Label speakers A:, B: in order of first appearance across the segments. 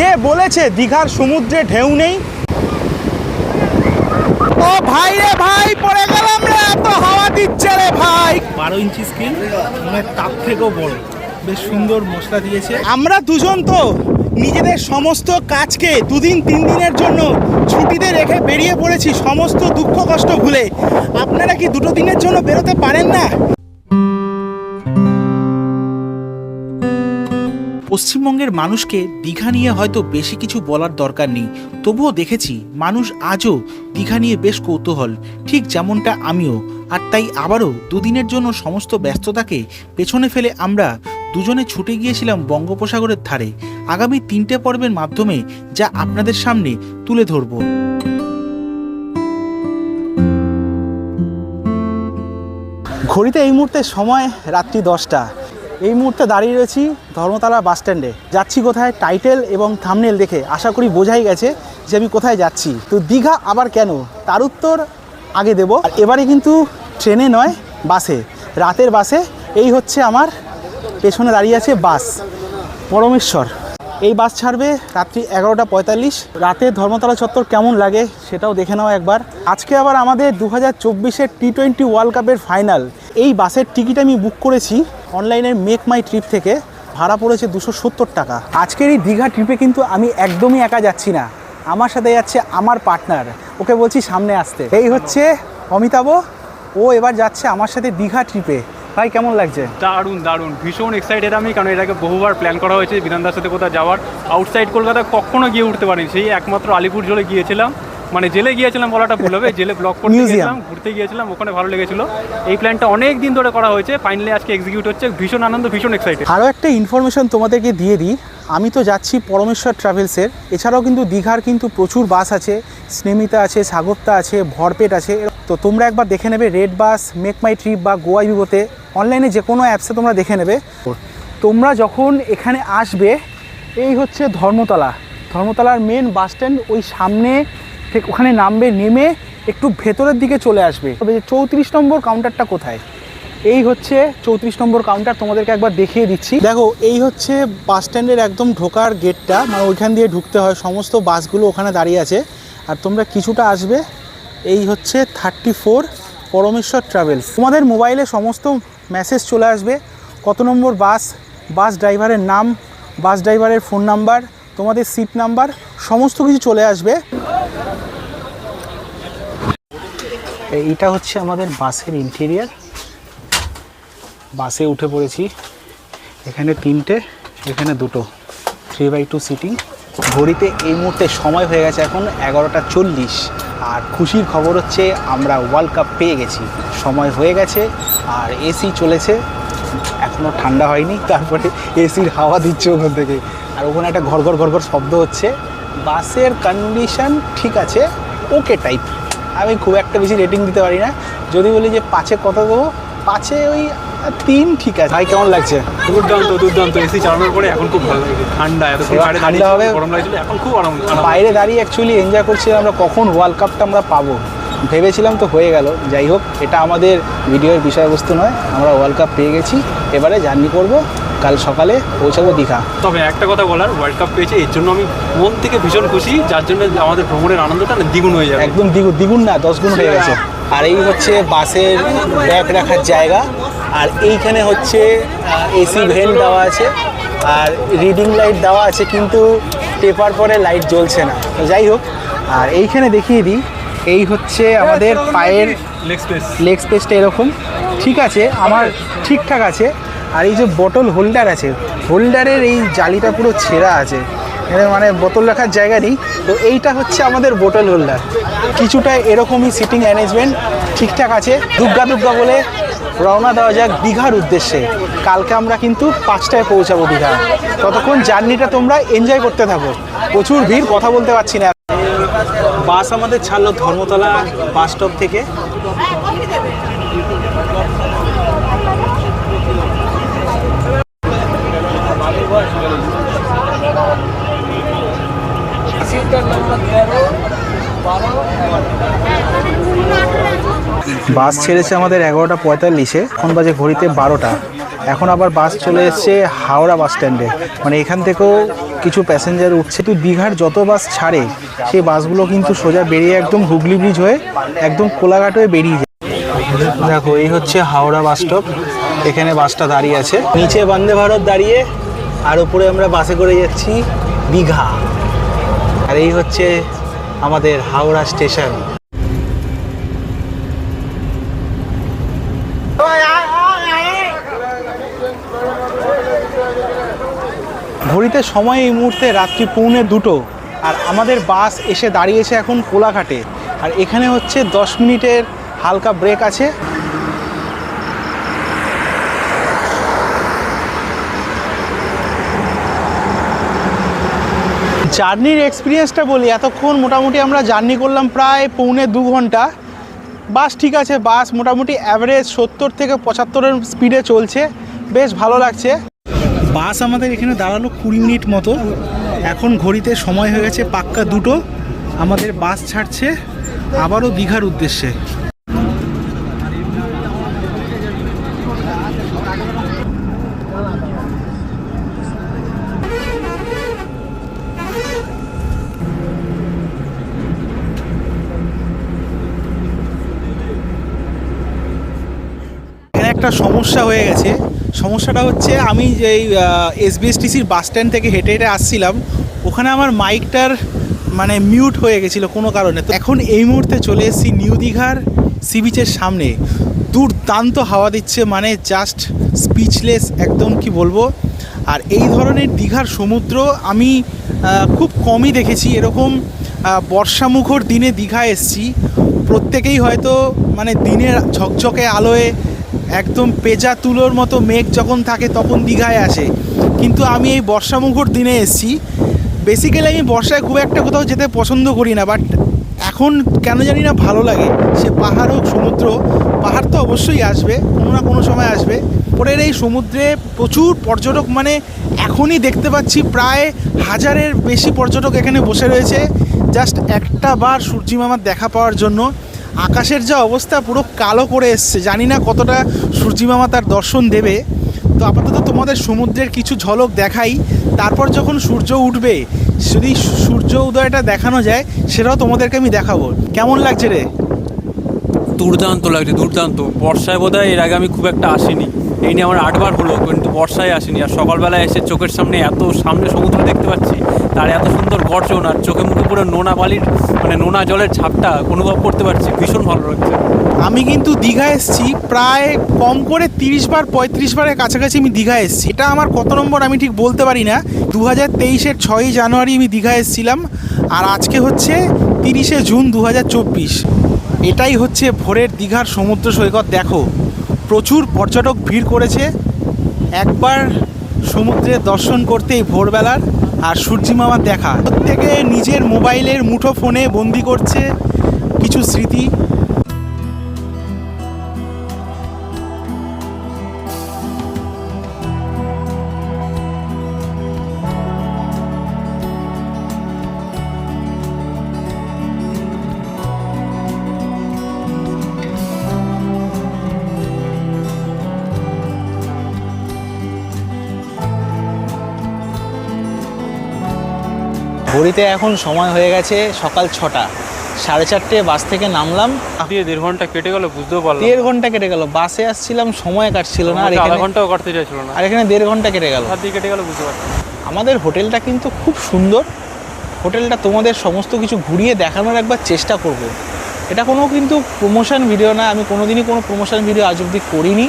A: কে বলেছে দীঘার সমুদ্রে ঢেউ নেই? ও ভাই রে ভাই পড়ে গেলাম রে এত হাওয়া দিচ্ছে রে ভাই।
B: বারো ইঞ্চি স্ক্রিন মানে তার থেকেও বড়। বেশ সুন্দর মশলা দিয়েছে।
A: আমরা দুজন তো নিজেদের সমস্ত কাজকে দুদিন তিন দিনের জন্য ছুটিতে রেখে বেরিয়ে পড়েছি সমস্ত দুঃখ কষ্ট ভুলে। আপনারা কি দুটো দিনের জন্য বেরোতে পারেন না? পশ্চিমবঙ্গের মানুষকে দীঘা নিয়ে হয়তো বেশি কিছু বলার দরকার নেই। তবুও দেখেছি মানুষ আজও দীঘা নিয়ে বেশ কৌতূহল। ঠিক যেমনটা আমিও। আর তাই আবারও দুদিনের জন্য সমস্ত ব্যস্ততাকে পেছনে ফেলে আমরা দুজনে ছুটে গিয়েছিলাম বঙ্গোপসাগরের ধারে। আগামী তিনটে পর্বের মাধ্যমে যা আপনাদের সামনে তুলে ধরবো। ঘড়িতে এই মুহূর্তে সময় রাত্রি দশটা। এই মুহূর্তে দাঁড়িয়ে রয়েছি ধর্মতলা বাস স্ট্যান্ডে। যাচ্ছি কোথায়? টাইটেল এবং থামনেল দেখে আশা করি বোঝাই গেছে যে আমি কোথায় যাচ্ছি। তো দীঘা আবার কেন? তার উত্তর আগে দেব। আর এবারে কিন্তু ট্রেনে নয়, বাসে। রাতের বাসে। এই হচ্ছে আমার পেছনে দাঁড়িয়ে আছে বাস, পরমেশ্বর। এই বাস ছাড়বে রাত্রি এগারোটা পঁয়তাল্লিশ। রাতে ধর্মতলা চত্বর কেমন লাগে সেটাও দেখে নাও একবার। আজকে আবার আমাদের দু হাজার চব্বিশের টি টোয়েন্টি ওয়ার্ল্ড কাপের ফাইনাল। এই বাসের টিকিট আমি বুক করেছি অনলাইনের মেক মাই ট্রিপ থেকে। ভাড়া পড়েছে দুশো সত্তর টাকা। আজকের এই দীঘা ট্রিপে কিন্তু আমি একদমই একা যাচ্ছি না। আমার সাথে যাচ্ছে আমার পার্টনার। ওকে বলছি সামনে আসতে। এই হচ্ছে অমিতাভ। ও এবার যাচ্ছে আমার সাথে দীঘা ট্রিপে। ভাই কেমন লাগছে?
C: দারুণ দারুণ। ভীষণ এক্সাইটেড আমি কারণ এটাকে বহুবার প্ল্যান করা হয়েছে বিধানদার সাথে কোথাও যাওয়ার। আউটসাইড কলকাতা কখনো গিয়ে উঠতে পারিনি। সেই একমাত্র আলিপুর জলে গিয়েছিলাম। মানে জেলে গিয়েছিলাম বলাটা ভুল হবে। জেলে ব্লক করতে. গিয়েছিলাম ঘুরতে গিয়েছিলাম ওখানে ভালো লেগেছিল। এই প্ল্যানটা অনেক দিন ধরে করা হয়েছে। ফাইনালি আজকে এক্সিকিউট হচ্ছে। ভীষণ আনন্দ ভীষণ এক্সাইটেড
A: আরও একটা ইনফরমেশন তোমাদেরকে দিয়ে দিই। আমি তো যাচ্ছি পরমেশ্বর ট্রাভেলসের। এছাড়াও কিন্তু দীঘার কিন্তু প্রচুর বাস আছে। স্নেমিতা আছে সাগরতা আছে, ভরপেট আছে। তো তোমরা একবার দেখে নেবে red bus, make my trip বা গোয়া বিবোতে অনলাইনে যে কোনো অ্যাপসে তোমরা দেখে নেবে। তোমরা যখন এখানে আসবে, এই হচ্ছে ধর্মতলা। ধর্মতলার মেন বাস স্ট্যান্ড ওই সামনে ঠিক ওখানে নামবে, নেমে একটু ভেতরের দিকে চলে আসবে। তবে যে চৌত্রিশ নম্বর কাউন্টারটা কোথায়? এই হচ্ছে চৌত্রিশ নম্বর কাউন্টার তোমাদেরকে একবার দেখিয়ে দিচ্ছি। দেখো, এই হচ্ছে বাস স্ট্যান্ডের একদম ঢোকার গেটটা মানে ওইখান দিয়ে ঢুকতে হয়, সমস্ত বাসগুলো ওখানে দাঁড়িয়ে আছে। আর তোমরা কিছুটা আসবে, এই হচ্ছে থার্টি ফোর পরমেশ্বর ট্রাভেলস তোমাদের মোবাইলে সমস্ত মেসেজ চলে আসবে, কত নম্বর বাস বাস ড্রাইভারের নাম বাস ড্রাইভারের ফোন নাম্বার তোমাদের সিট নাম্বার সমস্ত কিছু চলে আসবে। এইটা হচ্ছে আমাদের বাসের ইন্টেরিয়ার বাসে উঠে পড়েছি। এখানে তিনটে, এখানে দুটো। থ্রি বাই টু সিটিং ঘড়িতে এই মুহূর্তে সময় হয়ে গেছে এখন এগারোটা চল্লিশ। আর খুশির খবর হচ্ছে আমরা ওয়ার্ল্ড কাপ পেয়ে গেছি। সময় হয়ে গেছে, আর এসি চলেছে। এখনও ঠান্ডা হয়নি, তারপরে এসির হাওয়া দিচ্ছে ওখান থেকে। আর ওখানে একটা ঘর ঘর ঘর ঘর শব্দ হচ্ছে। বাসের কন্ডিশন ঠিক আছে ওকে টাইপ আমি খুব একটা বেশি রেটিং দিতে পারি না। যদি বলি যে পাঁচে কত দেবো? পাঁচে ওই তিন ঠিক আছে। ভাই কেমন লাগছে?
C: দুর্দান্ত দুর্দান্ত। এসি চালানোর পরে এখন খুব ভালো লাগে। ঠান্ডা
A: এবার
C: বাইরে
A: ঠান্ডা হবে।
C: গরম লাগছিল এখন খুব আরাম।
A: বাইরে দাঁড়িয়ে অ্যাকচুয়ালি এনজয় করছিলাম আমরা কখন ওয়ার্ল্ড কাপটা আমরা পাবো। ভেবেছিলাম তো হয়ে গেল। যাই হোক এটা আমাদের ভিডিওর বিষয়বস্তু নয়। আমরা ওয়ার্ল্ড কাপ পেয়ে গেছি। এবারে জার্নি করব। কাল সকালে পৌঁছাবো দীঘা।
C: তবে একটা কথা বলার ওয়ার্ল্ড কাপ পেয়েছে এর জন্য আমি মন থেকে ভীষণ খুশি। যার জন্য আমাদের ভ্রমণের আনন্দটা না দ্বিগুণ হয়ে যাবে।
A: একদম দ্বিগুণ দ্বিগুণ না দশ গুণ হয়ে গেছে। আর এই হচ্ছে বাসের ব্যাগ রাখার জায়গা। আর এইখানে হচ্ছে এসি ভেন্ট দেওয়া আছে আর রিডিং লাইট দেওয়া আছে কিন্তু টেপার পরে লাইট জ্বলছে না। তো যাই হোক আর এইখানে দেখিয়ে দিই এই হচ্ছে আমাদের পায়ের
C: লেগ স্পেস
A: লেগ স্পেসটা এরকম। ঠিক আছে আমার ঠিকঠাক আছে। আর এই যে বোতল হোল্ডার আছে হোল্ডারের এই জালিটা পুরো ছেঁড়া আছে। এখানে মানে বোতল রাখার জায়গা নেই। তো এইটা হচ্ছে আমাদের বোতল হোল্ডার কিছুটা এরকমই সিটিং অ্যারেঞ্জমেন্ট ঠিকঠাক আছে। দুর্গা দুর্গা বলে রওনা দেওয়া যাক দীঘার উদ্দেশ্যে। কালকে আমরা কিন্তু পাঁচটায় পৌঁছাবো দীঘা। ততক্ষণ জার্নিটা তোমরা এনজয় করতে থাকো। প্রচুর ভিড়, কথা বলতে পারছি না। বাস আমাদের ছাড়লো ধর্মতলা বাস স্টপ থেকে। বাস ছেড়েছে আমাদের এগারোটা পঁয়তাল্লিশে, এখন বাজে ঘড়িতে বারোটা। এখন আবার বাস চলে এসছে হাওড়া বাস স্ট্যান্ডে। মানে এখান থেকেও কিছু প্যাসেঞ্জার উঠছে। তো দীঘার যত বাস ছাড়ে, সেই বাসগুলো কিন্তু সোজা বেরিয়ে একদম হুগলি ব্রিজ হয়ে একদম কোলাঘাট হয়ে বেরিয়ে যায়। দেখো, এই হচ্ছে হাওড়া বাস স্টপ। এখানে বাসটা দাঁড়িয়ে আছে। নিচে বন্দে ভারত দাঁড়িয়ে, আর উপরে আমরা বাসে করে যাচ্ছি দীঘা। আর এই হচ্ছে আমাদের হাওড়া স্টেশন। ঘড়িতে সময় এই মুহূর্তে রাত্রি পৌনে দুটো, আর আমাদের বাস এসে দাঁড়িয়েছে এখন কোলাঘাটে। আর এখানে হচ্ছে দশ মিনিটের হালকা ব্রেক আছে। জার্নির এক্সপিরিয়েন্সটা বলি, এতক্ষণ মোটামুটি আমরা জার্নি করলাম প্রায় পৌনে দু ঘণ্টা। বাস ঠিক আছে, বাস মোটামুটি অ্যাভারেজ সত্তর থেকে পঁচাত্তরের স্পিডে চলছে। বেশ ভালো লাগছে। বাস আমাদের এখানে দাঁড়াল কুড়ি মিনিট মতো। এখন ঘড়িতে সময় হয়ে গেছে পাক্কা দুটো। আমাদের বাস ছাড়ছে আবারও দীঘার উদ্দেশ্যে এখানে একটা সমস্যা হয়ে গেছে। সমস্যাটা হচ্ছে আমি যেই এসবিএসটিসির বাস স্ট্যান্ড থেকে হেঁটে হেঁটে আসছিলাম, ওখানে আমার মাইকটার মানে মিউট হয়ে গেছিল কোনো কারণে। তো এখন এই মুহূর্তে চলে এসেছি নিউ দীঘার সি বিচের সামনে। দুর্দান্ত হাওয়া দিচ্ছে মানে জাস্ট স্পিচলেস একদম কি বলব। আর এই ধরনের দীঘার সমুদ্র আমি খুব কমই দেখেছি। এরকম বর্ষামুখর দিনে দীঘা এসছি। প্রত্যেকেই হয়তো মানে দিনের ঝকঝকে আলোয় একদম পেজা তুলোর মতো মেঘ যখন থাকে তখন দীঘায় আসে। কিন্তু আমি এই বর্ষামুখর দিনে এসেছি। বেসিক্যালি আমি বর্ষায় খুব একটা কোথাও যেতে পছন্দ করি না বাট এখন কেন জানি না ভালো লাগে। সে পাহাড় হোক সমুদ্র, পাহাড় তো অবশ্যই আসবে, কোনো না কোনো সময় আসবে। পরের এই সমুদ্রে প্রচুর পর্যটক মানে এখনই দেখতে পাচ্ছি প্রায় হাজারের বেশি পর্যটক এখানে বসে রয়েছে। জাস্ট একটা বার সূর্যি মামার দেখা পাওয়ার জন্য। আকাশের যা অবস্থা পুরো কালো করে এসছে। জানি না কতটা সূর্যিমামা তার দর্শন দেবে। তো আপাতত তোমাদের সমুদ্রের কিছু ঝলক দেখাই। তারপর যখন সূর্য উঠবে, যদি সূর্য উদয়টা দেখানো যায়, সেটাও তোমাদেরকে আমি দেখাবো। কেমন লাগছে রে?
C: দুর্দান্ত লাগছে, দুর্দান্ত। বর্ষায় বোধহয় এর আগে আমি খুব একটা আসিনি। এই নিয়ে আমার আটবার হলো, কিন্তু বর্ষায় আসেনি। আর সকালবেলায় এসে চোখের সামনে এত সামনে সমুদ্র দেখতে পাচ্ছি, তার এত সুন্দর গর্জন আর চোখে মুখে পুরো নোনা বালির মানে নোনা জলের ছাপটা অনুভব করতে পারছি, ভীষণ ভালো লাগছে।
A: আমি কিন্তু দীঘা এসেছি, প্রায় কম করে তিরিশ বার, পঁয়ত্রিশ বারের কাছাকাছি আমি দীঘা এসেছি। এটা আমার কত নম্বর আমি ঠিক বলতে পারি না। দু হাজার তেইশের ছয়ই জানুয়ারি আমি দীঘা এসেছিলাম, আর আজকে হচ্ছে তিরিশে জুন দু হাজার চব্বিশ। এটাই হচ্ছে ভোরের দীঘার সমুদ্র সৈকত, দেখো। প্রচুর পর্যটক ভিড় করেছে। একবার সমুদ্রে দর্শন করতেই ভোরবেলার আর সূর্যি মামার দেখা। প্রত্যেকে নিজের মোবাইলের মুঠো ফোনে বন্দি করছে কিছু স্মৃতি। ঘড়িতে এখন সময় হয়ে গেছে সকাল ছটা। সাড়ে চারটে বাস থেকে নামলাম।
C: দিয়ে দেড় ঘণ্টা কেটে গেল বুঝতেও পারলাম
A: দেড় ঘণ্টা কেটে গেল। বাসে আসছিলাম সময় কাটছিল না। আর এখানে
C: ঘন্টাও কাটতে চাইছিল না।
A: আর এখানে দেড় ঘণ্টা কেটে গেল।
C: দিয়ে কেটে গেল বুঝতে পারলাম
A: আমাদের হোটেলটা কিন্তু খুব সুন্দর। হোটেলটা তোমাদের সমস্ত কিছু ঘুরিয়ে দেখানোর একবার চেষ্টা করব। এটা কোনো কিন্তু প্রমোশন ভিডিও না। আমি কোনোদিনই কোনো প্রমোশন ভিডিও আজ অবধি করিনি।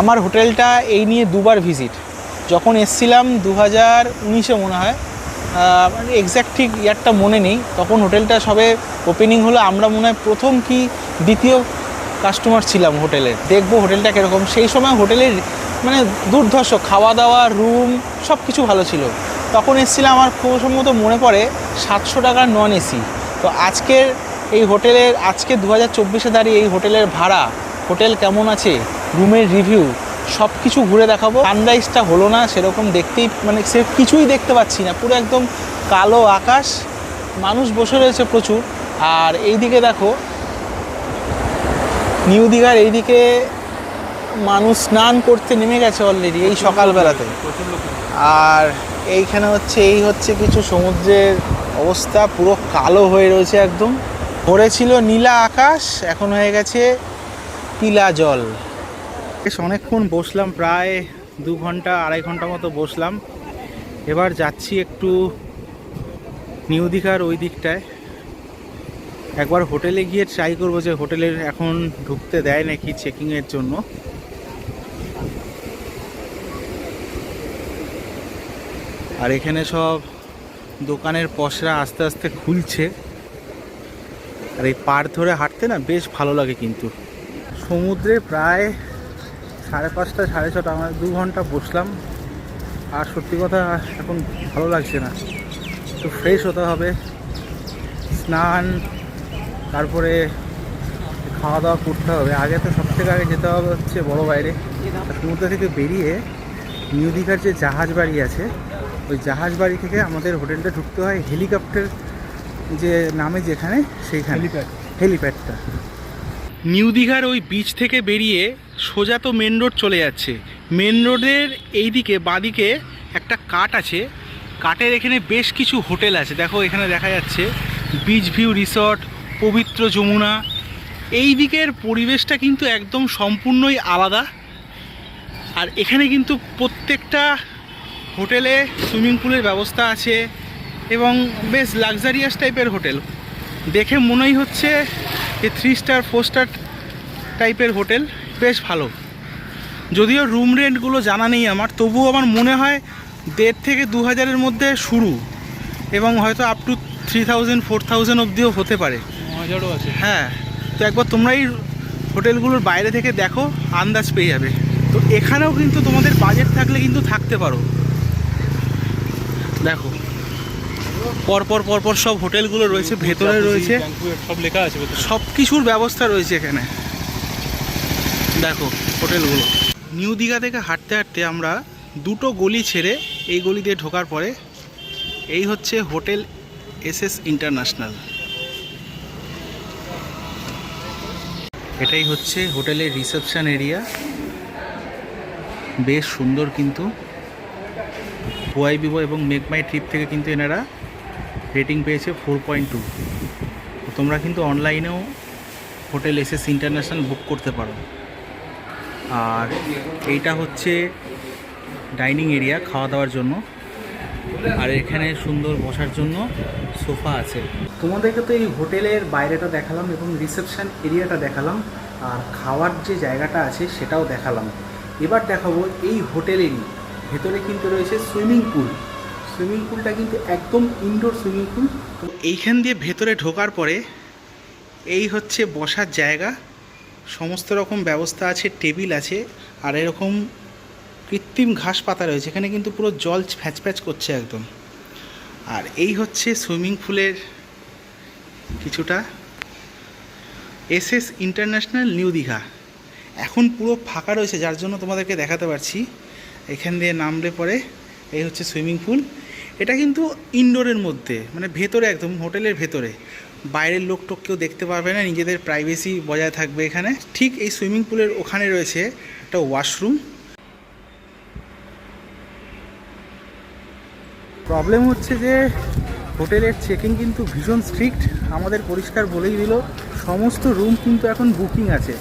A: আমার হোটেলটা এই নিয়ে দুবার ভিজিট যখন এসছিলাম দু হাজার উনিশে মনে হয় এক্স্যাক্ট ঠিক ইয়ারটা মনে নেই। তখন হোটেলটা সবে ওপেনিং হলো, আমরা মনে হয় প্রথম কি দ্বিতীয় কাস্টমার ছিলাম হোটেলের দেখব হোটেলটা কীরকম। সেই সময় হোটেলের মানে দুর্ধর্ষ খাওয়া দাওয়া রুম সব কিছু ভালো ছিল। তখন এসেছিলাম, আমার খুব সম্ভবত মনে পড়ে, সাতশো টাকার নন এসি তো আজকের এই হোটেলের, আজকে দু হাজার চব্বিশে দাঁড়িয়ে এই হোটেলের ভাড়া, হোটেল কেমন আছে? রুমের রিভিউ সব কিছু ঘুরে দেখাবো। সানরাইজটা হলো না সেরকম দেখতেই মানে সে কিছুই দেখতে পাচ্ছি না। পুরো একদম কালো আকাশ মানুষ বসে রয়েছে প্রচুর। আর এইদিকে দেখো নিউ দীঘার এইদিকে মানুষ স্নান করতে নেমে গেছে অলরেডি এই সকালবেলাতে। আর এইখানে হচ্ছে এই হচ্ছে কিছু সমুদ্রের অবস্থা পুরো কালো হয়ে রয়েছে একদম। ভরে ছিল নীলা আকাশ এখন হয়ে গেছে পিলা জল। বেশ অনেকক্ষণ বসলাম, প্রায় দু ঘণ্টা, আড়াই ঘণ্টা মতো বসলাম। এবার যাচ্ছি একটু নিউ দীঘার ওই দিকটায়। একবার হোটেলে গিয়ে ট্রাই করব যে হোটেলের এখন ঢুকতে দেয় নাকি চেকিংয়ের জন্য। আর এখানে সব দোকানের পসরা আস্তে আস্তে খুলছে। আর এই পাড় ধরে হাঁটতে না বেশ ভালো লাগে কিন্তু। সমুদ্রে প্রায় সাড়ে পাঁচটা সাড়ে ছটা আমরা দু ঘণ্টা বসলাম। আর সত্যি কথা এখন ভালো লাগছে না। একটু ফ্রেশ হতে হবে। স্নান তারপরে খাওয়া দাওয়া করতে হবে। আগে তো সব থেকে আগে যেতে হবে হচ্ছে বড় বাইরে। সমুদ্র থেকে বেরিয়ে নিউ দীঘার যে জাহাজ বাড়ি আছে ওই জাহাজ বাড়ি থেকে আমাদের হোটেলটা ঢুকতে হয় হেলিকপ্টার যে নামে যেখানে সেইখানে।
B: হেলিপ্যাড।
A: হেলিপ্যাডটা। নিউ দীঘার ওই বিচ থেকে বেরিয়ে সোজা তো মেন রোড চলে যাচ্ছে। মেন রোডের এইদিকে, বাদিকে একটা কাট আছে। কাটের এখানে বেশ কিছু হোটেল আছে। দেখো, এখানে দেখা যাচ্ছে বিচ ভিউ রিসর্ট পবিত্র যমুনা। এই দিকের পরিবেশটা কিন্তু একদম সম্পূর্ণই আলাদা। আর এখানে কিন্তু প্রত্যেকটা হোটেলে সুইমিং পুলের ব্যবস্থা আছে এবং বেশ লাক্সারিয়াস টাইপের হোটেল। দেখে মনেই হচ্ছে যে থ্রি স্টার ফোর স্টার টাইপের হোটেল। বেশ ভালো। যদিও রুম রেন্টগুলো জানা নেই আমার তবুও আমার মনে হয় দেড় থেকে দু হাজারের মধ্যে শুরু এবং হয়তো up to three thousand four thousand অবধিও হতে পারে।
B: আছে।
A: হ্যাঁ তো একবার তোমরা এই হোটেলগুলোর বাইরে থেকে দেখো আন্দাজ পেয়ে যাবে। তো এখানেও কিন্তু তোমাদের বাজেট থাকলে কিন্তু থাকতে পারো। দেখো পরপর পরপর সব হোটেলগুলো রয়েছে ভেতরে রয়েছে।
B: সব লেখা আছে
A: সব কিছুর ব্যবস্থা রয়েছে এখানে। দেখো হোটেলগুলো। নিউ দীঘা থেকে হাঁটতে হাঁটতে আমরা দুটো গলি ছেড়ে এই গলি দিয়ে ঢোকার পরে এই হচ্ছে হোটেল এস এস ইন্টারন্যাশনাল। এটাই হচ্ছে হোটেলের রিসেপশান এরিয়া। বেশ সুন্দর কিন্তু। ওয়াই বিবো এবং মেক মাই ট্রিপ থেকে কিন্তু এনারা রেটিং পেয়েছে ফোর পয়েন্ট টু। তোমরা কিন্তু অনলাইনেও হোটেল এসএস ইন্টারন্যাশনাল বুক করতে পারো। আর এইটা হচ্ছে ডাইনিং এরিয়া, খাওয়া দাওয়ার জন্য। আর এখানে সুন্দর বসার জন্য সোফা আছে। তোমাদেরকে তো এই হোটেলের বাইরেটা দেখালাম এবং রিসেপশান এরিয়াটা দেখালাম। আর খাওয়ার যে জায়গাটা আছে সেটাও দেখালাম। এবার দেখাবো এই হোটেলেরই। ভেতরে কিন্তু রয়েছে সুইমিং পুল। সুইমিং পুলটা কিন্তু একদম ইনডোর সুইমিং পুল। এইখান দিয়ে ভেতরে ঢোকার পরে এই হচ্ছে বসার জায়গা। সমস্ত রকম ব্যবস্থা আছে, টেবিল আছে, আর এরকম কৃত্রিম ঘাস পাতা রয়েছে। এখানে কিন্তু পুরো জল ফ্যাচ ফ্যাচ করছে একদম। আর এই হচ্ছে সুইমিং পুলের কিছুটা S S international new Digha. এখন পুরো ফাঁকা রয়েছে, যার জন্য তোমাদেরকে দেখাতে পারছি। এখান দিয়ে নামলে পরে এই হচ্ছে সুইমিং পুল। এটা কিন্তু ইনডোরের মধ্যে মানে ভেতরে একদম, হোটেলের ভেতরে। বাইরের লোক টোক কেউ দেখতে পারবে না, নিজেদের প্রাইভেসি বজায় থাকবে এখানে। ঠিক এই সুইমিং পুলের ওখানে রয়েছে একটা ওয়াশরুম প্রবলেম হচ্ছে যে হোটেলের চেকিং কিন্তু ভীষণ স্ট্রিক্ট আমাদের পরিষ্কার বলেই দিল, সমস্ত রুম কিন্তু এখন বুকিং আছে।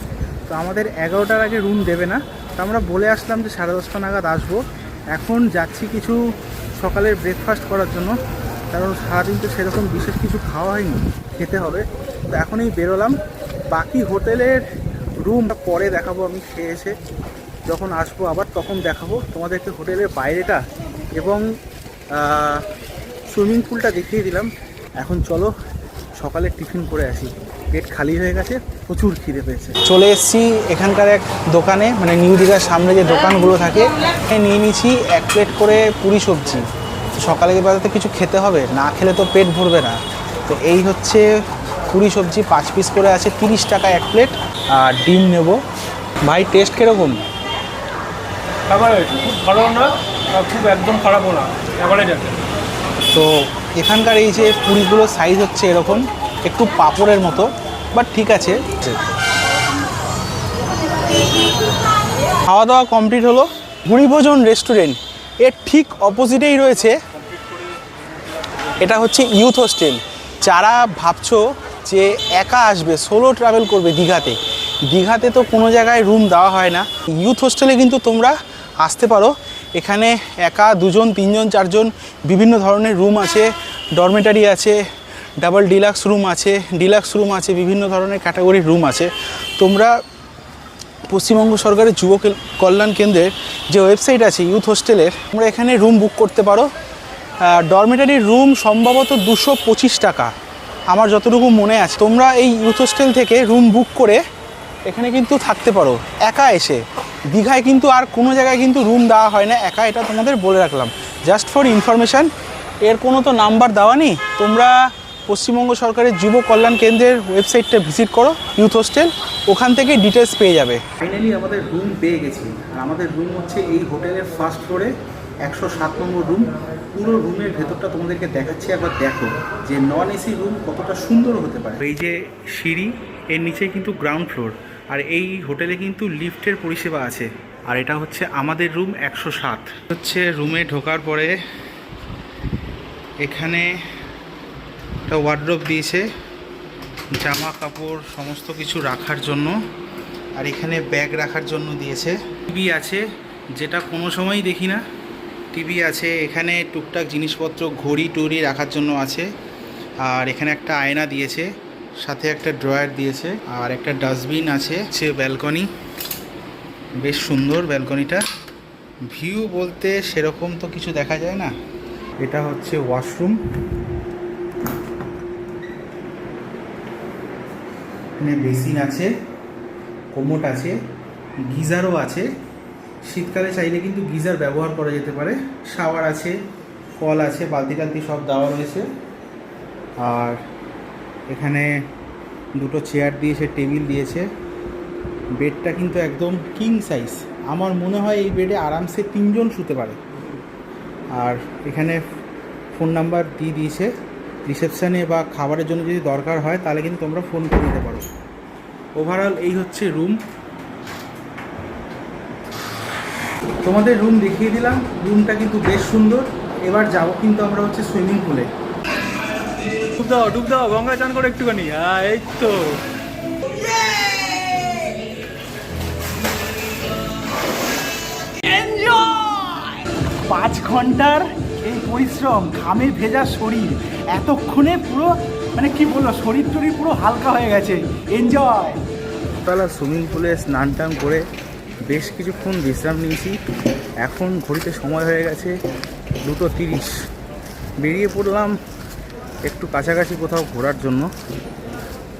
A: তো আমাদের এগারোটার আগে রুম দেবে না। তো আমরা বলে আসলাম যে সাড়ে দশটা নাগাদ আসব। এখন যাচ্ছি কিছু সকালের ব্রেকফাস্ট করার জন্য। কারণ সারাদিন তো সেরকম বিশেষ কিছু খাওয়া হয়নি, খেতে হবে। তো এখনই বেরোলাম। বাকি হোটেলের রুম পরে দেখাবো আমি খেয়ে এসে। যখন আসব আবার তখন দেখাবো তোমাদেরকে হোটেলের বাইরেটা এবং সুইমিং পুলটা দেখিয়ে দিলাম। এখন চলো, সকালে টিফিন করে আসি। পেট খালি হয়ে গেছে, প্রচুর খিদে পেয়েছে। চলে এসেছি এখানকার এক দোকানে মানে নিউ দীঘার সামনে যে দোকানগুলো থাকে নিয়ে নিয়েছি এক প্লেট করে পুরি সবজি। সকালে বেলাতে কিছু খেতে হবে? না খেলে তো পেট ভরবে না। তো এই হচ্ছে পুরি সবজি পাঁচ পিস করে আছে তিরিশ টাকা এক প্লেট আর ডিম নেব। ভাই টেস্ট কীরকম?
B: খুব ভালো না খুব একদম খারাপও না অ্যাভারেজ আছে
A: তো এখানকার এই যে পুরিগুলো সাইজ হচ্ছে এরকম একটু পাপড়ের মতো বাট ঠিক আছে। খাওয়া দাওয়া কমপ্লিট হলো। ভুরিভোজন রেস্টুরেন্টের ঠিক অপোজিটেই রয়েছে। এটা হচ্ছে ইউথ হোস্টেল যারা ভাবছ যে একা আসবে সোলো ট্রাভেল করবে দীঘাতে দীঘাতে তো কোনো জায়গায় রুম দেওয়া হয় না। ইউথ হোস্টেলে কিন্তু তোমরা আসতে পারো। এখানে একা দুজন, তিনজন, চারজন বিভিন্ন ধরনের রুম আছে ডরমেটারি আছে ডাবল ডিলাক্স রুম আছে ডিলাক্স রুম আছে, বিভিন্ন ধরনের ক্যাটাগরির রুম আছে। তোমরা পশ্চিমবঙ্গ সরকারের যুব কল্যাণ কেন্দ্রের যে ওয়েবসাইট আছে ইউথ হোস্টেলের তোমরা এখানে রুম বুক করতে পারো। ডরমেটারির রুম সম্ভবত দুশো পঁচিশ টাকা। আমার যতটুকু মনে আছে, তোমরা এই ইউথ হোস্টেল থেকে রুম বুক করে এখানে কিন্তু থাকতে পারো। একা এসে। দীঘায় কিন্তু আর কোনো জায়গায় কিন্তু রুম দেওয়া হয় না, একা এটা তোমাদের বলে রাখলাম। জাস্ট ফর ইনফরমেশান এর কোনো তো নাম্বার দেওয়া নেই। তোমরা পশ্চিমবঙ্গ সরকারের যুব কল্যাণ কেন্দ্রের ওয়েবসাইটটা ভিজিট করো ইউথ হোস্টেল ওখান থেকে ডিটেলস পেয়ে যাবে। ফাইনালি আমাদের রুম পেয়ে গেছি। আর আমাদের রুম হচ্ছে এই হোটেলের ফার্স্ট ফ্লোরে একশো সাত নম্বর রুম পুরো রুমের ভেতরটা তোমাদেরকে দেখাচ্ছি, একবার দেখো যে নন এসি রুম কতটা সুন্দর হতে পারে। এই যে সিঁড়ি, এর নিচে কিন্তু গ্রাউন্ড ফ্লোর আর এই হোটেলে কিন্তু লিফটের পরিষেবা আছে। আর এটা হচ্ছে আমাদের রুম একশো সাত। হচ্ছে রুমে ঢোকার পরে এখানে একটা ওয়ার্ড্রোপ দিয়েছে, জামা কাপড় সমস্ত কিছু রাখার জন্য, আর এখানে ব্যাগ রাখার জন্য দিয়েছে। টিভি আছে, যেটা কোনো সময়ই দেখি না। টিভি আছে, এখানে টুকটাক জিনিসপত্র ঘড়ি টড়ি রাখার জন্য আছে। আর এখানে একটা আয়না দিয়েছে, সাথে একটা ড্রয়ার দিয়েছে, আর একটা ডাস্টবিন আছে সে ব্যালকনি। বেশ সুন্দর ব্যালকনিটা। ভিউ বলতে সেরকম তো কিছু দেখা যায় না। এটা হচ্ছে ওয়াশরুম। এখানে বেসিন আছে, কোমোট আছে, গিজারও আছে। শীতকালে চাইলে কিন্তু গিজার ব্যবহার করা যেতে পারে। শাওয়ার আছে, কল আছে বালতি টালতি সব দেওয়া রয়েছে। আর এখানে দুটো চেয়ার দিয়েছে টেবিল দিয়েছে। বেডটা কিন্তু একদম কিং সাইজ আমার মনে হয় এই বেডে আরামসে তিনজন শুতে পারে। আর এখানে ফোন নাম্বার দিয়ে দিয়েছে। রিসেপশানে বা খাবারের জন্য যদি দরকার হয়, তাহলে কিন্তু তোমরা ফোন করে দিতে পারো। ওভারঅল এই হচ্ছে রুম তোমাদের রুম দেখিয়ে দিলাম। রুমটা কিন্তু বেশ সুন্দর। এবার যাব কিন্তু আমরা হচ্ছে সুইমিং পুলে
C: ডুব দাও ডুব দাও গঙ্গা চান করে একটুখানি। হ্যাঁ এই তো।
A: পাঁচ ঘণ্টার এই পরিশ্রম ঘামে ভেজা শরীর এতক্ষণে পুরো মানে কি বলব শরীর টরীর পুরো হালকা হয়ে গেছে। এনজয় তাহলে সুইমিং পুলে স্নান টান করে বেশ কিছুক্ষণ বিশ্রাম নিয়েছি। এখন ঘড়িতে সময় হয়ে গেছে দুটো তিরিশ। বেরিয়ে পড়লাম একটু কাছাকাছি কোথাও ঘোরার জন্য।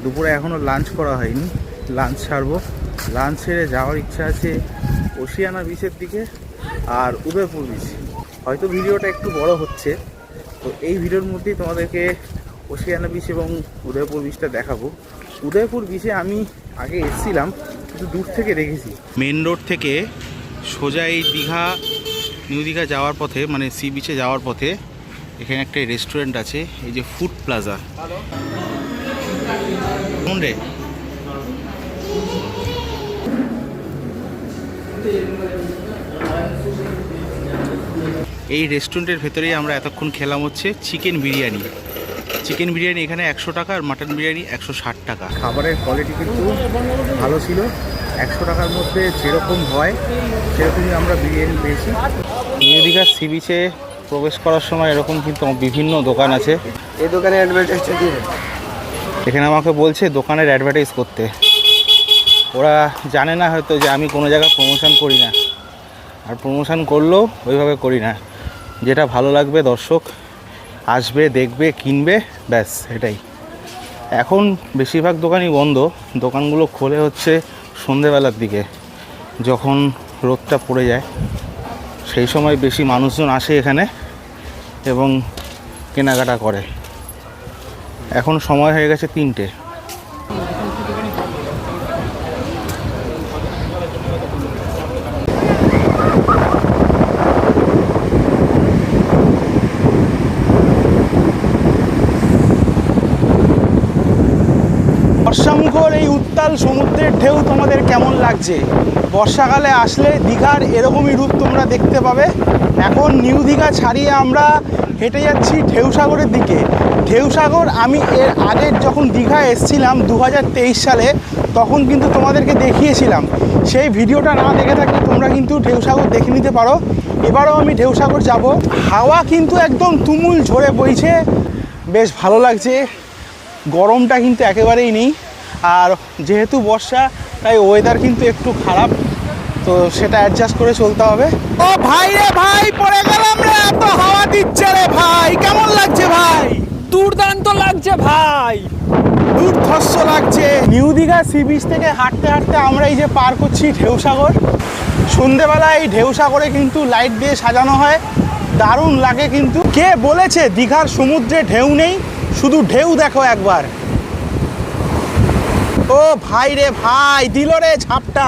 A: দুপুরে এখনও লাঞ্চ করা হয়নি। লাঞ্চ ছাড়বো। লাঞ্চ ছেড়ে যাওয়ার ইচ্ছা আছে ওশিয়ানা বিচের দিকে আর উদয়পুর বিচ হয়তো ভিডিওটা একটু বড় হচ্ছে। তো এই ভিডিওর মধ্যেই তোমাদেরকে ওশিয়ানা বিচ এবং উদয়পুর বিচটা দেখাবো। উদয়পুর বিচে আমি আগে এসেছিলাম। কিন্তু দূর থেকে দেখেছি। মেন রোড থেকে সোজা এই দীঘা, নিউ দীঘা যাওয়ার পথে মানে সি বিচে যাওয়ার পথে এখানে একটা রেস্টুরেন্ট আছে, এই যে ফুড প্লাজা রে? এই রেস্টুরেন্টের ভেতরেই আমরা এতক্ষণ খেলাম হচ্ছে চিকেন বিরিয়ানি। চিকেন বিরিয়ানি এখানে একশো টাকা আর মাটন বিরিয়ানি একশো ষাট টাকা। খাবারের কোয়ালিটি কিন্তু ভালো ছিল। একশো টাকার মধ্যে যেরকম হয় সেরকমই আমরা বিরিয়ানি পেয়েছি। নিউ দীঘার সি বিচে প্রবেশ করার সময় এরকম কিন্তু বিভিন্ন দোকান আছে।
D: এই দোকানে
A: এখানে আমাকে বলছে দোকানের অ্যাডভার্টাইজ করতে। ওরা জানে না হয়তো যে আমি কোনো জায়গায় প্রমোশন করি না। আর প্রমোশন করলেও ওইভাবে করি না। যেটা ভালো লাগবে দর্শক আসবে, দেখবে, কিনবে, ব্যাস, এটাই। এখন বেশিরভাগ দোকানই বন্ধ। দোকানগুলো খোলে হচ্ছে সন্ধেবেলার দিকে, যখন রোদটা পড়ে যায়। সেই সময় বেশি মানুষজন আসে এখানে এবং কেনাকাটা করে। এখন সময় হয়ে গেছে তিনটে বর্ষামুখর এই উত্তাল সমুদ্রের ঢেউ তোমাদের কেমন লাগছে। বর্ষাকালে আসলে দীঘার এরকমই রূপ তোমরা দেখতে পাবে। এখন নিউ দীঘা ছাড়িয়ে আমরা হেঁটে যাচ্ছি ঢেউসাগরের দিকে। ঢেউসাগর আমি এর আগের যখন দীঘা এসছিলাম দু সালে, তখন কিন্তু তোমাদেরকে দেখিয়েছিলাম। সেই ভিডিওটা না দেখে থাকলে তোমরা কিন্তু ঢেউসাগর দেখে নিতে পারো। এবারও আমি ঢেউসাগর যাব। হাওয়া কিন্তু একদম তুমুল ঝরে বইছে। বেশ ভালো লাগছে। গরমটা কিন্তু একেবারেই নেই। আর যেহেতু বর্ষা তাই ওয়েদার কিন্তু একটু খারাপ তো সেটা অ্যাডজাস্ট করে চলতে হবে। ও ভাই রে ভাই পড়ে গেলাম রে এত হাওয়া দিচ্ছে রে ভাই কেমন লাগছে ভাই?
C: দুর্দান্ত লাগছে ভাই।
A: দুর্ধর্ষ লাগছে। নিউ দীঘা সি বিচ থেকে হাঁটতে হাঁটতে আমরা এই যে পার করছি ঢেউসাগর। সন্ধেবেলা এই ঢেউসাগরে কিন্তু লাইট দিয়ে সাজানো হয়। দারুণ লাগে কিন্তু। কে বলেছে দীঘার সমুদ্রে ঢেউ নেই? শুধু ঢেউ দেখো একবার। ও ভাই রে ভাই, দিল রে ঝাপটা।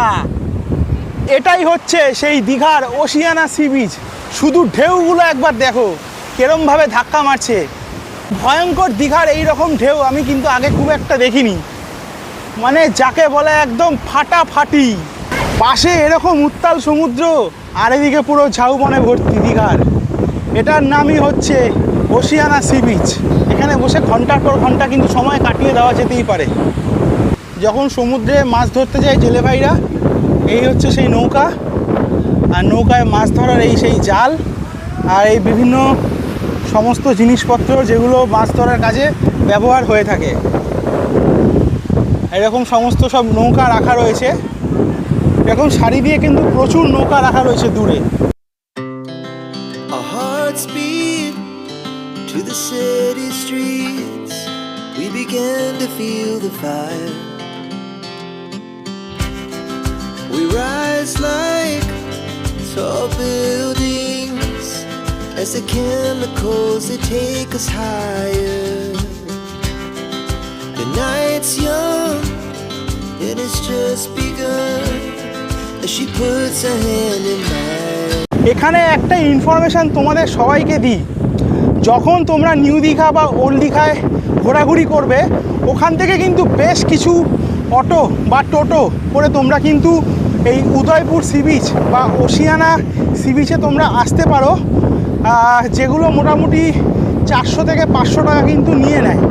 A: এটাই হচ্ছে সেই দীঘার ওশিয়ানা সি বিচ। শুধু ঢেউগুলো একবার দেখো, কেরমভাবে ধাক্কা মারছে। ভয়ঙ্কর দীঘার এই রকম ঢেউ আমি কিন্তু আগে খুব একটা দেখিনি। মানে যাকে বলে একদম ফাটাফাটি। পাশে এরকম উত্তাল সমুদ্র, আর এদিকে পুরো ঝাউবনে ভর্তি দীঘার। এটার নামই হচ্ছে ওশিয়ানা সি বিচ। এখানে বসে ঘণ্টার পর ঘণ্টা কিন্তু সময় কাটিয়ে দেওয়া যেতেই পারে। যখন সমুদ্রে মাছ ধরতে যায় জেলে ভাইরা এই হচ্ছে সেই নৌকা আর নৌকায় মাছ ধরার এই সেই জাল আর এই বিভিন্ন সমস্ত জিনিসপত্র যেগুলো মাছ ধরার কাজে ব্যবহার হয়ে থাকে এরকম সমস্ত সব নৌকা রাখা রয়েছে এরকম সারি দিয়ে কিন্তু প্রচুর নৌকা রাখা রয়েছে দূরে
E: to the city streets. We began to feel the fire. Rise like tall buildings as the chemicals they take us higher. The night's young and it's just begun as she puts her hand in mine.
A: এখানে একটা information তোমাদের সবাইকে দিই যখন তোমরা new Digha বা old দীঘায় ঘোরাঘুরি করবে ওখান থেকে কিন্তু বেশ কিছু অটো বা টোটো করে তোমরা কিন্তু এই উদয়পুর সি বিচ বা ওশিয়ানা সি বিচে তোমরা আসতে পারো যেগুলো মোটামুটি চারশো থেকে পাঁচশো টাকা কিন্তু নিয়ে নেয়।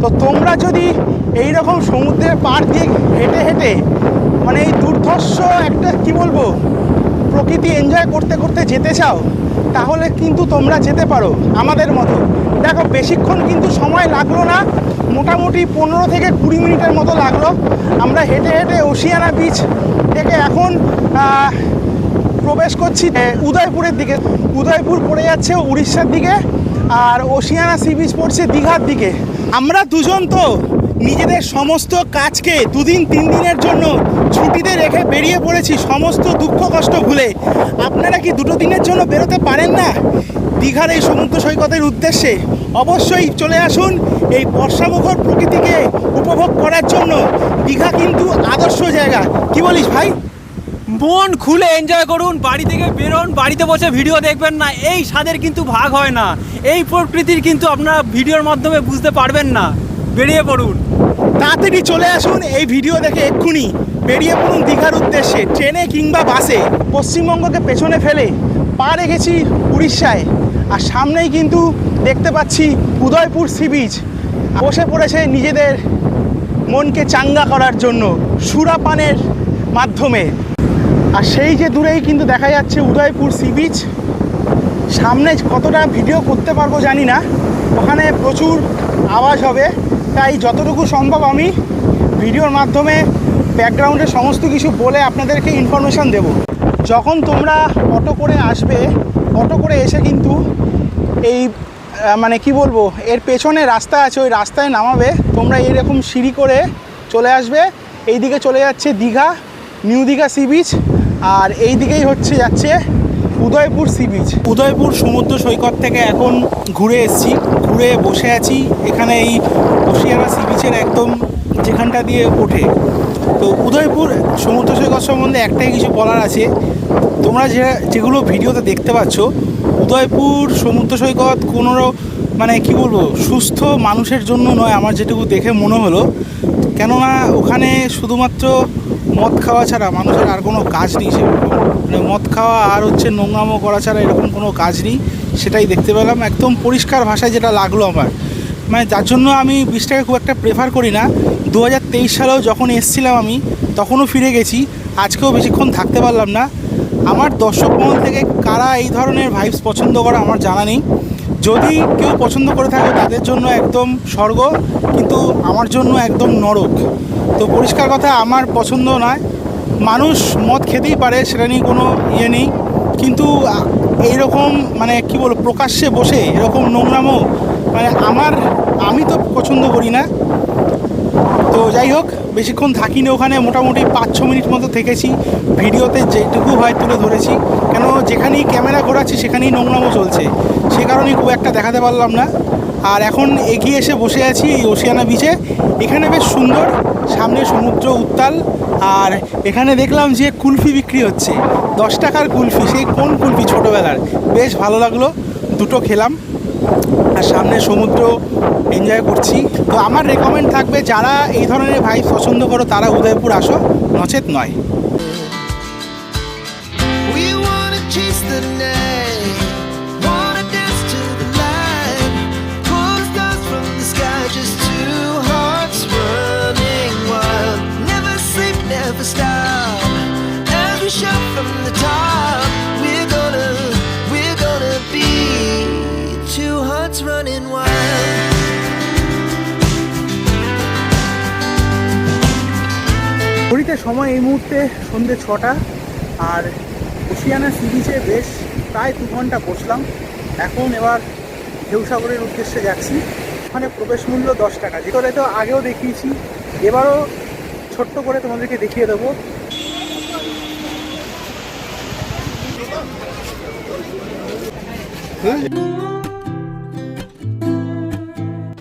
A: তো তোমরা যদি এই রকম সমুদ্রের পাড় দিয়ে হেঁটে হেঁটে মানে এই দুর্ধর্ষ একটা, কি বলব, প্রকৃতি এনজয় করতে করতে যেতে চাও, তাহলে কিন্তু তোমরা যেতে পারো আমাদের মতো। দেখো, বেশিক্ষণ কিন্তু সময় লাগল না, মোটামুটি পনেরো থেকে কুড়ি মিনিটের মতো লাগল। আমরা হেঁটে হেঁটে ওশিয়ানা বিচ থেকে এখন প্রবেশ করছি উদয়পুরের দিকে। উদয়পুর পড়ে যাচ্ছে উড়িষ্যার দিকে আর ওশিয়ানা সি বিচ পড়ছে দীঘার দিকে। আমরা দুজন তো নিজেদের সমস্ত কাজকে দুদিন, তিন দিনের জন্য ছুটিতে রেখে বেরিয়ে পড়েছি, সমস্ত দুঃখ, কষ্ট ভুলে। আপনারা কি দুটো দিনের জন্য বেরোতে পারেন না? দীঘার এই সমুদ্র সৈকতের উদ্দেশ্যে অবশ্যই চলে আসুন এই বর্ষামুখর প্রকৃতিকে উপভোগ করার জন্য। দীঘা কিন্তু আদর্শ জায়গা। কি বলিস ভাই?
C: মন খুলে এনজয় করুন বাড়ি থেকে বেরোন বাড়িতে বসে ভিডিও দেখবেন না এই স্বাদের কিন্তু ভাগ হয় না। এই প্রকৃতির কিন্তু আপনারা ভিডিওর মাধ্যমে বুঝতে পারবেন না। বেরিয়ে পড়ুন।
A: তাড়াতাড়ি চলে আসুন এই ভিডিও দেখে এক্ষুনি। বেরিয়ে পড়ুন দীঘার উদ্দেশ্যে। ট্রেনে কিংবা বাসে পশ্চিমবঙ্গকে পেছনে ফেলে পা রেখেছি উড়িষ্যায়। আর সামনেই কিন্তু দেখতে পাচ্ছি উদয়পুর সি বিচ। বসে পড়েছে নিজেদের মনকে চাঙ্গা করার জন্য সুরাপানের মাধ্যমে। আর সেই যে দূরেই কিন্তু দেখা যাচ্ছে উদয়পুর সি বিচ। সামনে কতটা ভিডিও করতে পারব জানি না। ওখানে প্রচুর আওয়াজ হবে। তাই যতটুকু সম্ভব আমি ভিডিওর মাধ্যমে ব্যাকগ্রাউন্ডে সমস্ত কিছু বলে আপনাদেরকে ইনফরমেশান দেব। যখন তোমরা অটো করে আসবে অটো করে এসে কিন্তু এই মানে কি বলব, এর পেছনে রাস্তা আছে, ওই রাস্তায় নামাবে। তোমরা এরকম সিঁড়ি করে চলে আসবে। এই দিকে চলে যাচ্ছে Digha, new Digha sea beach, আর এই দিকেই হচ্ছে যাচ্ছে উদয়পুর সি বিচ। উদয়পুর সমুদ্র সৈকত থেকে এখন ঘুরে এসেছি, ঘুরে বসে আছি। এখানে এই ওশিয়ানা সি বিচের একদম যেখানটা দিয়ে ওঠে। তো উদয়পুর সমুদ্র সৈকত সম্বন্ধে একটাই কিছু বলার আছে তোমরা যে যেগুলো ভিডিওতে দেখতে পাচ্ছ, উদয়পুর, সমুদ্র সৈকত কোনো মানে কি বলব, সুস্থ মানুষের জন্য নয়, আমার যেটুকু দেখে মনে হলো। কেননা ওখানে শুধুমাত্র মদ খাওয়া ছাড়া মানুষের আর কোনো কাজ নেই সেরকম মানে মদ খাওয়া আর হচ্ছে নোংরামো করা ছাড়া এরকম কোনো কাজ নেই, সেটাই দেখতে পেলাম। একদম পরিষ্কার ভাষায় যেটা লাগল আমার। মানে যার জন্য আমি বীজটাকে খুব একটা প্রেফার করি না। দু হাজার তেইশ সালেও যখন এসছিলাম আমি, তখনও ফিরে গেছি। আজকেও বেশিক্ষণ থাকতে পারলাম না। আমার দর্শক মহল থেকে কারা এই ধরনের ভাইবস পছন্দ করে আমার জানা নেই। যদি কেউ পছন্দ করে থাকে, তাদের জন্য একদম স্বর্গ, কিন্তু আমার জন্য একদম নরক। তো পরিষ্কার কথা, আমার পছন্দ নয়। মানুষ মদ খেতেই পারে, সেটা নিয়ে কোনো ইয়ে নেই। কিন্তু এইরকম মানে কি বলব, প্রকাশ্যে বসে এরকম নোংরামো মানে আমার, আমি তো পছন্দ করি না। তো যাই হোক, বেশিক্ষণ থাকিনি ওখানে, মোটামুটি পাঁচ ছ মিনিট মতো থেকেছি। ভিডিওতে যেটুকু হয় তুলে ধরেছি। কেন যেখানেই ক্যামেরা ঘোরাচ্ছি, সেখানেই নোংরামো চলছে। সে কারণেই খুব একটা দেখাতে পারলাম না। আর এখন এগিয়ে এসে বসে আছি এই ওশিয়ানা বিচে এখানে বেশ সুন্দর, সামনে সমুদ্র উত্তাল। আর এখানে দেখলাম যে কুলফি বিক্রি হচ্ছে। দশ টাকার কুলফি সেই কোন কুলফি ছোটোবেলার? বেশ ভালো লাগল, দুটো খেলাম। আর সামনে সমুদ্র এনজয় করছি। তো আমার রেকমেন্ড থাকবে যারা এই ধরনের ভাইব পছন্দ করো, তারা উদয়পুর আসো। নচেত নয়। মুহূর্তে সন্ধ্যে ছটা আর ওশিয়ানা সি বিচে বেশ প্রায় দু ঘণ্টা বসলাম। এখন এবার ঢেউসাগরের উদ্দেশ্যে যাচ্ছি। ওখানে প্রবেশ মূল্য দশ টাকা। যেটা তো আগেও দেখিয়েছি। এবারও ছোট্ট করে তোমাদেরকে দেখিয়ে দেবো।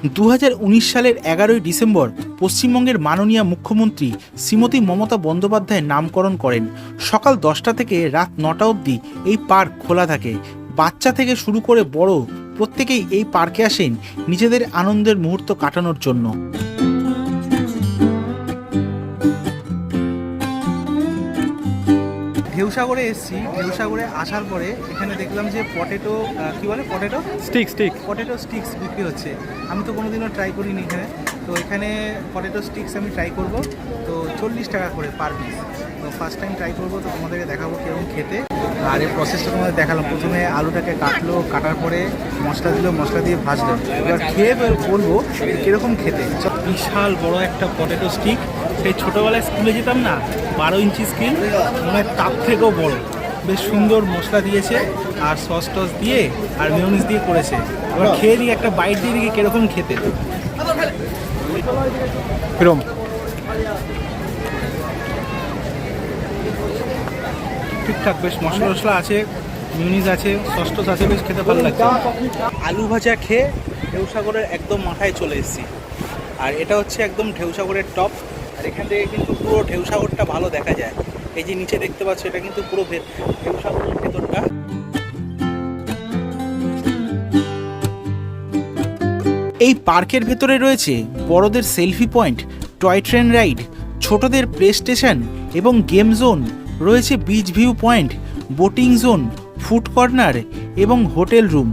A: দু হাজার উনিশ সালের এগারোই ডিসেম্বর পশ্চিমবঙ্গের মাননীয় মুখ্যমন্ত্রী শ্রীমতী মমতা বন্দ্যোপাধ্যায় নামকরণ করেন। সকাল দশটা থেকে রাত নটা অবধি এই পার্ক খোলা থাকে। বাচ্চা থেকে শুরু করে বড় প্রত্যেকেই এই পার্কে আসেন নিজেদের আনন্দের মুহূর্ত কাটানোর জন্য। ঢেউসাগরে এসেছি। ঢেউসাগরে আসার পরে এখানে দেখলাম যে পটেটো কি বলে potato?
C: Stick stick
A: potato sticks বিক্রি হচ্ছে। আমি তো কোনোদিনও ট্রাই করিনি এখানে। তো এখানে পটেটো স্টিক্স আমি ট্রাই করব। তো চল্লিশ টাকা করে পার পিস তো ফার্স্ট টাইম ট্রাই করব তো তোমাদেরকে দেখাবো কীরকম খেতে। আর এই প্রসেসটা তোমাদের দেখালাম। প্রথমে আলুটাকে কাটলো কাটার পরে মশলা দিল মশলা দিয়ে ভাজলো। এবার খেয়ে বলব কীরকম খেতে। বিশাল বড় একটা পটেটো স্টিক সেই ছোটোবেলায় স্কুলে যেতাম না বারো ইঞ্চি স্কিল মনে হয় তার থেকেও বড়। বেশ সুন্দর মশলা দিয়েছে আর সস টস দিয়ে আর মেয়নিজ দিয়ে করেছে। এবার খেয়ে দিই একটা বাইট দিয়ে দিকে কীরকম খেতে।
C: কিরম?
A: ঠিকঠাক বেশ মশলা টশলা আছে মিউনিজ আছে সস টস আছে বেশ খেতে ভালো লাগছে। আলু ভাজা খেয়ে ঢেউসাগরের একদম মাথায় চলে এসেছি। আর এটা হচ্ছে একদম ঢেউসাগরের টপ আর এখান থেকে কিন্তু পুরো ঢেউসাগরটা ভালো দেখা যায়। এই যে নিচে দেখতে পাচ্ছ, এটা কিন্তু পুরো ঢেউসাগরের ভেতরটা। এই পার্কের ভেতরে রয়েছে বড়দের selfie point, toy train ride, ছোটদের প্লে স্টেশন এবং গেম জোন। রয়েছে beach view point, boating zone, food corner এবং হোটেল রুম।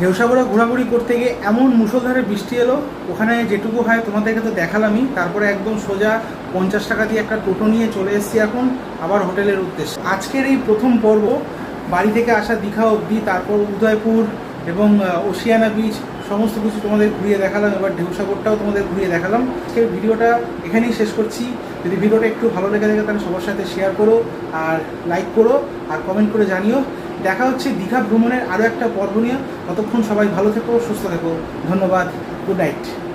A: ঢেউসাগরে ঘোরাঘুরি করতে গিয়ে এমন মুষলধারে বৃষ্টি এলো, ওখানে যেটুকু হয় তোমাদেরকে তো দেখালামই। তারপরে একদম সোজা পঞ্চাশ টাকা দিয়ে একটা টোটো নিয়ে চলে এসেছি এখন, আবার হোটেলের উদ্দেশ্যে। আজকের এই প্রথম পর্ব, বাড়ি থেকে আসা দীঘা অবধি, তারপর উদয়পুর এবং ওশিয়ানা বিচ সমস্ত কিছু তোমাদের ঘুরিয়ে দেখালাম, এবার ঢেউসাগরটাও তোমাদের ঘুরিয়ে দেখালাম। আজকের ভিডিওটা এখানেই শেষ করছি। যদি ভিডিওটা একটু ভালো লেগে থাকে তাহলে সবার সাথে শেয়ার করো, আর লাইক করো, আর কমেন্ট করে জানিও। দেখা হচ্ছে দীঘা ভ্রমণের আরও একটা পর্ব নিয়ে। ততক্ষণ সবাই ভালো থেকো, সুস্থ থেকো। ধন্যবাদ। Good night.